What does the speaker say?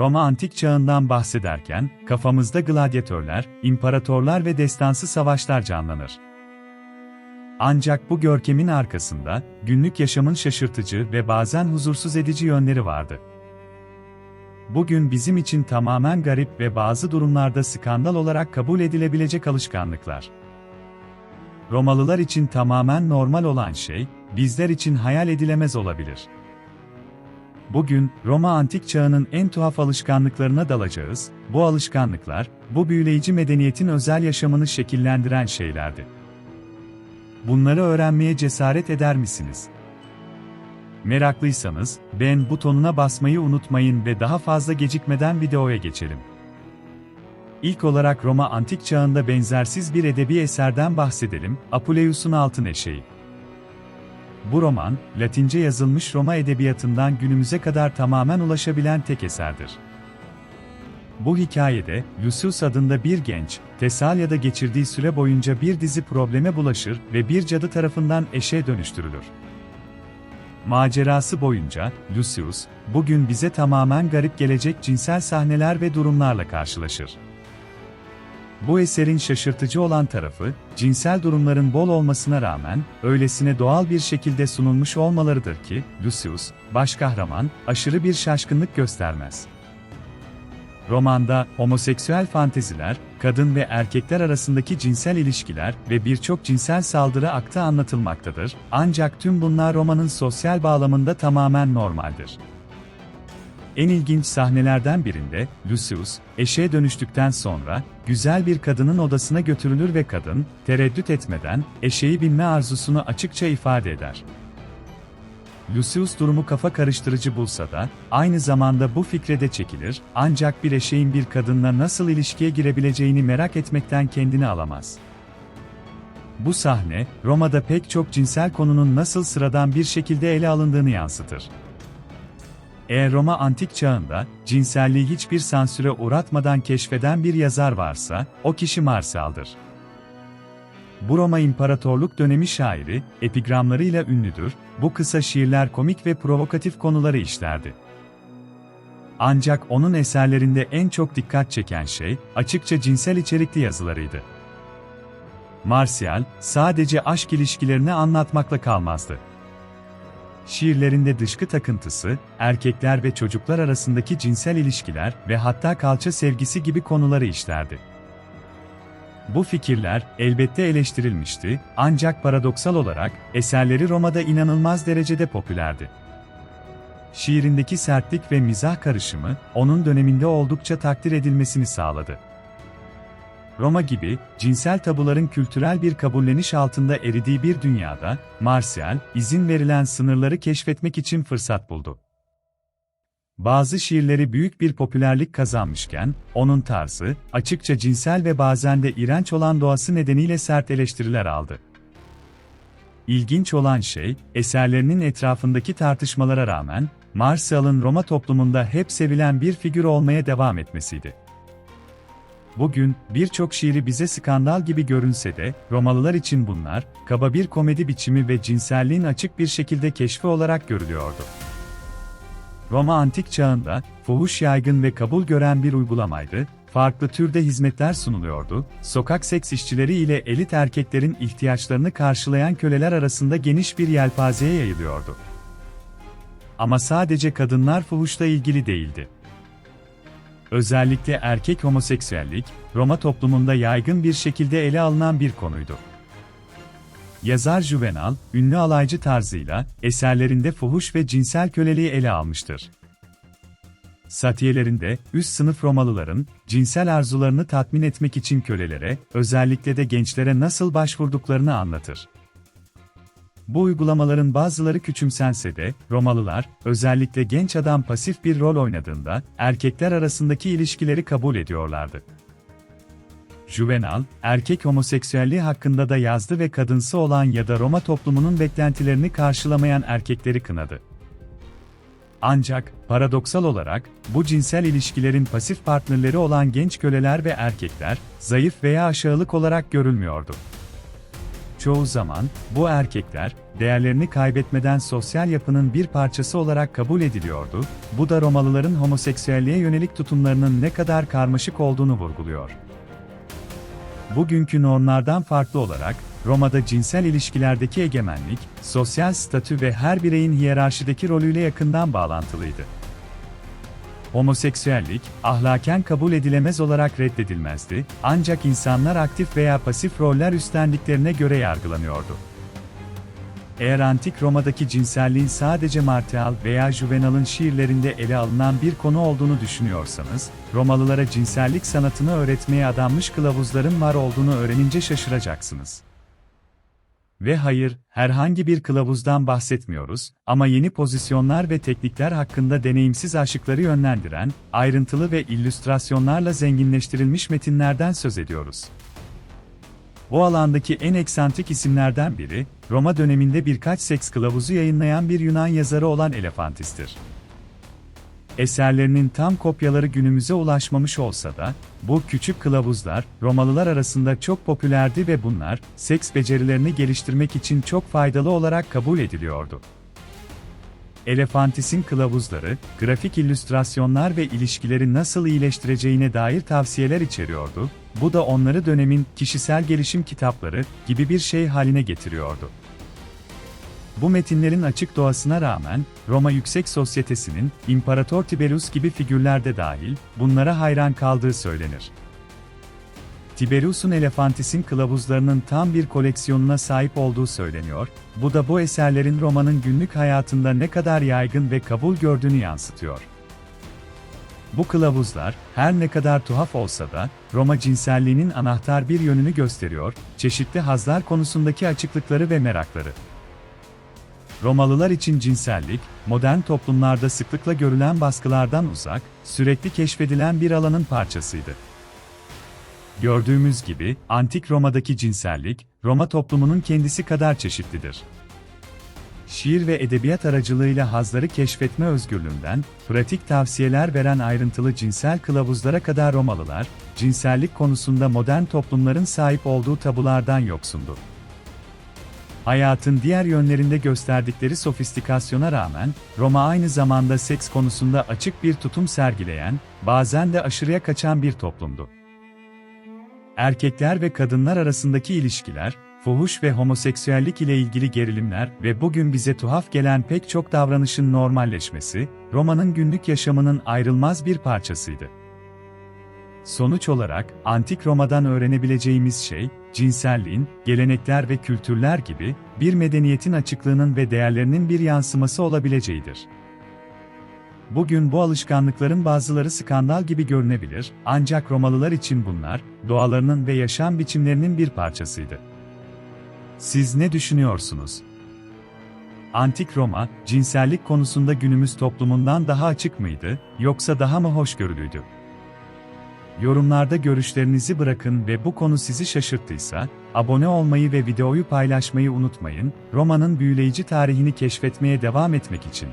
Roma antik çağından bahsederken kafamızda gladyatörler, imparatorlar ve destansı savaşlar canlanır. Ancak bu görkemin arkasında günlük yaşamın şaşırtıcı ve bazen huzursuz edici yönleri vardı. Bugün bizim için tamamen garip ve bazı durumlarda skandal olarak kabul edilebilecek alışkanlıklar. Romalılar için tamamen normal olan şey, bizler için hayal edilemez olabilir. Bugün, Roma antik çağının en tuhaf alışkanlıklarına dalacağız, bu alışkanlıklar, bu büyüleyici medeniyetin özel yaşamını şekillendiren şeylerdi. Bunları öğrenmeye cesaret eder misiniz? Meraklıysanız, beğen butonuna basmayı unutmayın ve daha fazla gecikmeden videoya geçelim. İlk olarak Roma antik çağında benzersiz bir edebi eserden bahsedelim, Apuleius'un Altın Eşeği. Bu roman, Latince yazılmış Roma edebiyatından günümüze kadar tamamen ulaşabilen tek eserdir. Bu hikayede, Lucius adında bir genç, Tesalya'da geçirdiği süre boyunca bir dizi probleme bulaşır ve bir cadı tarafından eşeğe dönüştürülür. Macerası boyunca, Lucius, bugün bize tamamen garip gelecek cinsel sahneler ve durumlarla karşılaşır. Bu eserin şaşırtıcı olan tarafı, cinsel durumların bol olmasına rağmen, öylesine doğal bir şekilde sunulmuş olmalarıdır ki, Lucius, baş kahraman, aşırı bir şaşkınlık göstermez. Romanda, homoseksüel fanteziler, kadın ve erkekler arasındaki cinsel ilişkiler ve birçok cinsel saldırı akta anlatılmaktadır, ancak tüm bunlar romanın sosyal bağlamında tamamen normaldir. En ilginç sahnelerden birinde, Lucius, eşeğe dönüştükten sonra, güzel bir kadının odasına götürülür ve kadın, tereddüt etmeden, eşeği binme arzusunu açıkça ifade eder. Lucius durumu kafa karıştırıcı bulsa da, aynı zamanda bu fikre de çekilir, ancak bir eşeğin bir kadınla nasıl ilişkiye girebileceğini merak etmekten kendini alamaz. Bu sahne, Roma'da pek çok cinsel konunun nasıl sıradan bir şekilde ele alındığını yansıtır. Eğer Roma antik çağında, cinselliği hiçbir sansüre uğratmadan keşfeden bir yazar varsa, o kişi Marsial'dır. Bu Roma İmparatorluk dönemi şairi, epigramlarıyla ünlüdür, bu kısa şiirler komik ve provokatif konuları işlerdi. Ancak onun eserlerinde en çok dikkat çeken şey, açıkça cinsel içerikli yazılarıydı. Martial, sadece aşk ilişkilerini anlatmakla kalmazdı. Şiirlerinde dışkı takıntısı, erkekler ve çocuklar arasındaki cinsel ilişkiler ve hatta kalça sevgisi gibi konuları işlerdi. Bu fikirler elbette eleştirilmişti, ancak paradoksal olarak eserleri Roma'da inanılmaz derecede popülerdi. Şiirindeki sertlik ve mizah karışımı onun döneminde oldukça takdir edilmesini sağladı. Roma gibi, cinsel tabuların kültürel bir kabulleniş altında eridiği bir dünyada, Martial, izin verilen sınırları keşfetmek için fırsat buldu. Bazı şiirleri büyük bir popülerlik kazanmışken, onun tarzı, açıkça cinsel ve bazen de iğrenç olan doğası nedeniyle sert eleştiriler aldı. İlginç olan şey, eserlerinin etrafındaki tartışmalara rağmen, Martial'ın Roma toplumunda hep sevilen bir figür olmaya devam etmesiydi. Bugün, birçok şiiri bize skandal gibi görünse de, Romalılar için bunlar, kaba bir komedi biçimi ve cinselliğin açık bir şekilde keşfi olarak görülüyordu. Roma antik çağında, fuhuş yaygın ve kabul gören bir uygulamaydı, farklı türde hizmetler sunuluyordu, sokak seks işçileri ile elit erkeklerin ihtiyaçlarını karşılayan köleler arasında geniş bir yelpazeye yayılıyordu. Ama sadece kadınlar fuhuşla ilgili değildi. Özellikle erkek homoseksüellik, Roma toplumunda yaygın bir şekilde ele alınan bir konuydu. Yazar Juvenal, ünlü alaycı tarzıyla, eserlerinde fuhuş ve cinsel köleliği ele almıştır. Satiyelerinde, üst sınıf Romalıların, cinsel arzularını tatmin etmek için kölelere, özellikle de gençlere nasıl başvurduklarını anlatır. Bu uygulamaların bazıları küçümsense de, Romalılar, özellikle genç adam pasif bir rol oynadığında, erkekler arasındaki ilişkileri kabul ediyorlardı. Juvenal, erkek homoseksüelliği hakkında da yazdı ve kadınsı olan ya da Roma toplumunun beklentilerini karşılamayan erkekleri kınadı. Ancak, paradoksal olarak, bu cinsel ilişkilerin pasif partnerleri olan genç köleler ve erkekler, zayıf veya aşağılık olarak görülmüyordu. Çoğu zaman, bu erkekler, değerlerini kaybetmeden sosyal yapının bir parçası olarak kabul ediliyordu, bu da Romalıların homoseksüelliğe yönelik tutumlarının ne kadar karmaşık olduğunu vurguluyor. Bugünkü normlardan farklı olarak, Roma'da cinsel ilişkilerdeki egemenlik, sosyal statü ve her bireyin hiyerarşideki rolüyle yakından bağlantılıydı. Homoseksüellik, ahlaken kabul edilemez olarak reddedilmezdi, ancak insanlar aktif veya pasif roller üstlendiklerine göre yargılanıyordu. Eğer antik Roma'daki cinselliğin sadece Martial veya Juvenal'ın şiirlerinde ele alınan bir konu olduğunu düşünüyorsanız, Romalılara cinsellik sanatını öğretmeye adanmış kılavuzların var olduğunu öğrenince şaşıracaksınız. Ve hayır, herhangi bir kılavuzdan bahsetmiyoruz ama yeni pozisyonlar ve teknikler hakkında deneyimsiz aşıkları yönlendiren, ayrıntılı ve illüstrasyonlarla zenginleştirilmiş metinlerden söz ediyoruz. Bu alandaki en eksantrik isimlerden biri, Roma döneminde birkaç seks kılavuzu yayınlayan bir Yunan yazarı olan Elefantis'tir. Eserlerinin tam kopyaları günümüze ulaşmamış olsa da, bu küçük kılavuzlar, Romalılar arasında çok popülerdi ve bunlar, seks becerilerini geliştirmek için çok faydalı olarak kabul ediliyordu. Elefantis'in kılavuzları, grafik illüstrasyonlar ve ilişkileri nasıl iyileştireceğine dair tavsiyeler içeriyordu, bu da onları dönemin kişisel gelişim kitapları gibi bir şey haline getiriyordu. Bu metinlerin açık doğasına rağmen, Roma Yüksek Sosyetesi'nin, İmparator Tiberius gibi figürler de dahil, bunlara hayran kaldığı söylenir. Tiberius'un Elefantis'in kılavuzlarının tam bir koleksiyonuna sahip olduğu söyleniyor, bu da bu eserlerin Roma'nın günlük hayatında ne kadar yaygın ve kabul gördüğünü yansıtıyor. Bu kılavuzlar, her ne kadar tuhaf olsa da, Roma cinselliğinin anahtar bir yönünü gösteriyor, çeşitli hazlar konusundaki açıklıkları ve merakları. Romalılar için cinsellik, modern toplumlarda sıklıkla görülen baskılardan uzak, sürekli keşfedilen bir alanın parçasıydı. Gördüğümüz gibi, antik Roma'daki cinsellik, Roma toplumunun kendisi kadar çeşitlidir. Şiir ve edebiyat aracılığıyla hazları keşfetme özgürlüğünden, pratik tavsiyeler veren ayrıntılı cinsel kılavuzlara kadar Romalılar, cinsellik konusunda modern toplumların sahip olduğu tabulardan yoksundu. Hayatın diğer yönlerinde gösterdikleri sofistikasyona rağmen, Roma aynı zamanda seks konusunda açık bir tutum sergileyen, bazen de aşırıya kaçan bir toplumdu. Erkekler ve kadınlar arasındaki ilişkiler, fuhuş ve homoseksüellik ile ilgili gerilimler ve bugün bize tuhaf gelen pek çok davranışın normalleşmesi, Roma'nın günlük yaşamının ayrılmaz bir parçasıydı. Sonuç olarak, Antik Roma'dan öğrenebileceğimiz şey, cinselliğin, gelenekler ve kültürler gibi, bir medeniyetin açıklığının ve değerlerinin bir yansıması olabileceğidir. Bugün bu alışkanlıkların bazıları skandal gibi görünebilir, ancak Romalılar için bunlar, doğalarının ve yaşam biçimlerinin bir parçasıydı. Siz ne düşünüyorsunuz? Antik Roma, cinsellik konusunda günümüz toplumundan daha açık mıydı, yoksa daha mı hoşgörülüydü? Yorumlarda görüşlerinizi bırakın ve bu konu sizi şaşırttıysa, abone olmayı ve videoyu paylaşmayı unutmayın, Roma'nın büyüleyici tarihini keşfetmeye devam etmek için.